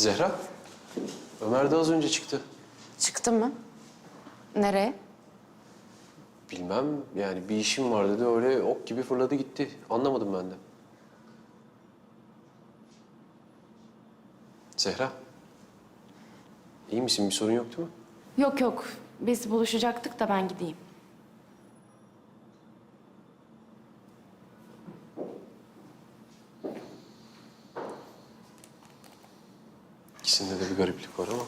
Zehra, Ömer de az önce çıktı. Çıktı mı? Nereye? Bilmem yani bir işim var dedi öyle ok gibi fırladı gitti. Anlamadım ben de. Zehra, iyi misin? Bir sorun yok değil mi? Yok yok. Biz buluşacaktık da ben gideyim. İkisinde de bir gariplik var ama.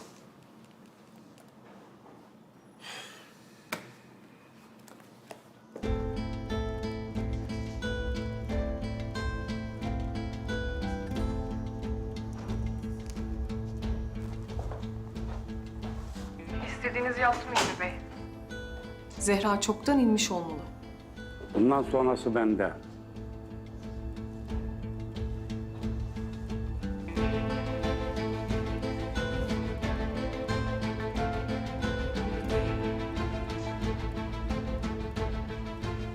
İstediğiniz yaptım Hilmi Bey. Zehra çoktan inmiş olmalı. Bundan sonrası bende.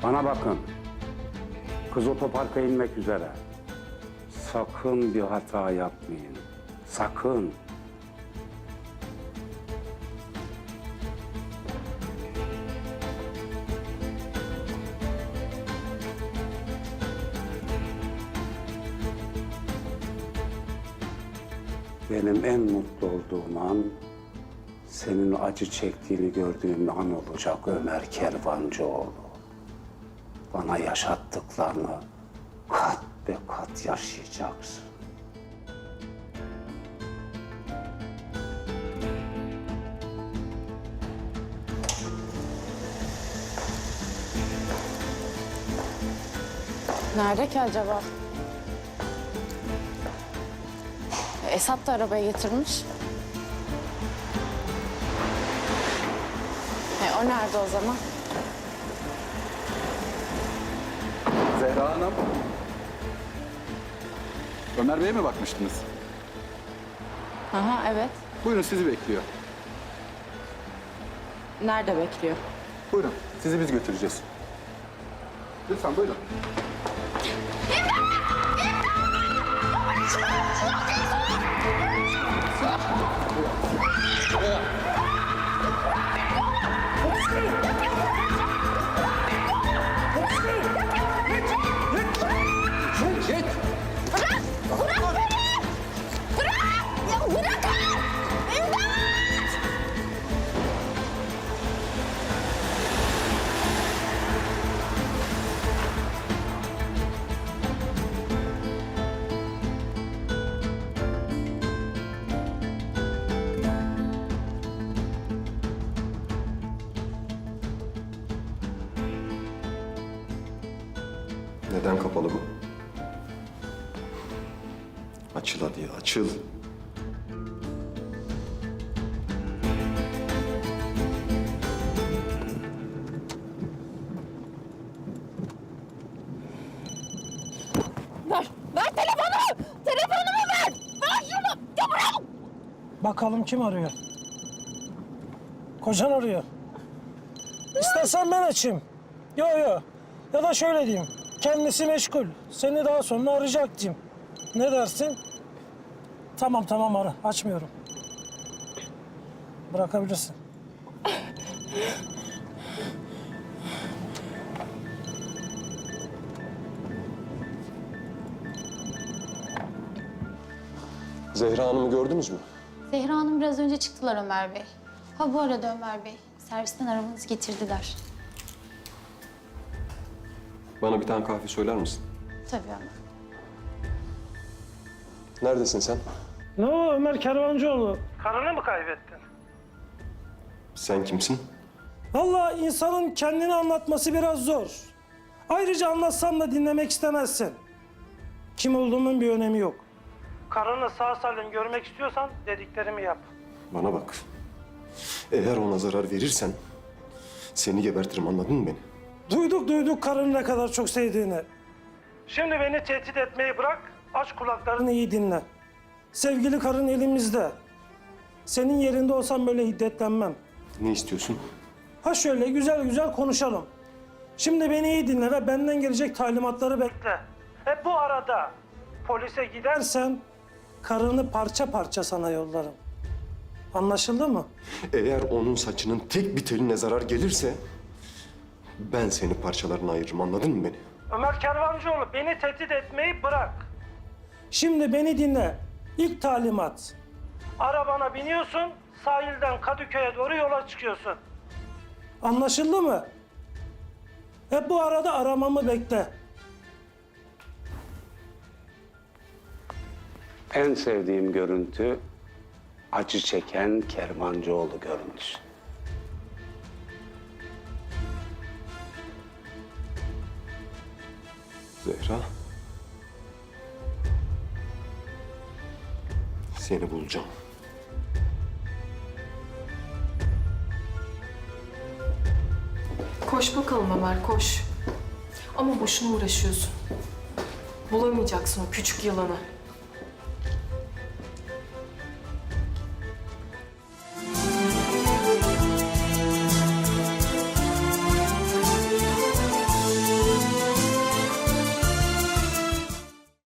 Bana bakın. Kız otoparka inmek üzere. Sakın bir hata yapmayın. Sakın. Benim en mutlu olduğum an senin acı çektiğini gördüğüm an olacak Ömer Kervancıoğlu. Bana yaşattıklarını kat be kat yaşayacaksın. Nerede ki acaba? Esat da arabayı getirmiş. E, o nerede o zaman? Hanım. Ömer Bey'e mi bakmıştınız? Aha evet. Buyurun sizi bekliyor. Nerede bekliyor? Buyurun sizi biz götüreceğiz. Lütfen buyurun. Ya Neden kapalı bu? Açıl hadi açıl. Ver! Ver telefonu! Telefonumu ver! Ver şunu! Ya bırak! Bakalım kim arıyor? Kocan arıyor. İstersen ben açayım. Yo yo. Ya da şöyle diyeyim. Kendisi meşgul. Seni daha sonra arayacak diyeyim. Ne dersin? Tamam tamam ara. Açmıyorum. Bırakabilirsin. Zehra Hanım'ı gördünüz mü? Zehra Hanım biraz önce çıktılar Ömer Bey. Ha bu arada Ömer Bey, servisten arabanızı getirdiler. Bana bir tane kahve söyler misin? Tabii Ömer. Neredesin sen? Ne o Ömer Kervancıoğlu? Karını mı kaybettin? Sen kimsin? Vallahi insanın kendini anlatması biraz zor. Ayrıca anlatsam da dinlemek istemezsin. Kim olduğumun bir önemi yok. Karını sağ salim görmek istiyorsan dediklerimi yap. Bana bak. Eğer ona zarar verirsen seni gebertirim anladın mı beni? Duyduk duyduk karını ne kadar çok sevdiğini. Şimdi beni tehdit etmeyi bırak, aç kulaklarını iyi dinle. Sevgili karın elimizde. Senin yerinde olsam böyle hiddetlenmem. Ne istiyorsun? Ha şöyle güzel güzel konuşalım. Şimdi beni iyi dinle ve benden gelecek talimatları bekle. Ve bu arada polise gidersen karını parça parça sana yollarım. Anlaşıldı mı? Eğer onun saçının tek bir teline zarar gelirse... ...ben seni parçalarına ayırırım anladın mı beni? Ömer Kervancıoğlu beni tehdit etmeyi bırak. Şimdi beni dinle. İlk talimat. Arabana biniyorsun, sahilden Kadıköy'e doğru yola çıkıyorsun. Anlaşıldı mı? Hep bu arada aramamı bekle. En sevdiğim görüntü acı çeken Kervancıoğlu görüntüsü. Zehra. Seni bulacağım. Koş bakalım Ömer koş. Ama boşuna uğraşıyorsun. Bulamayacaksın o küçük yılanı.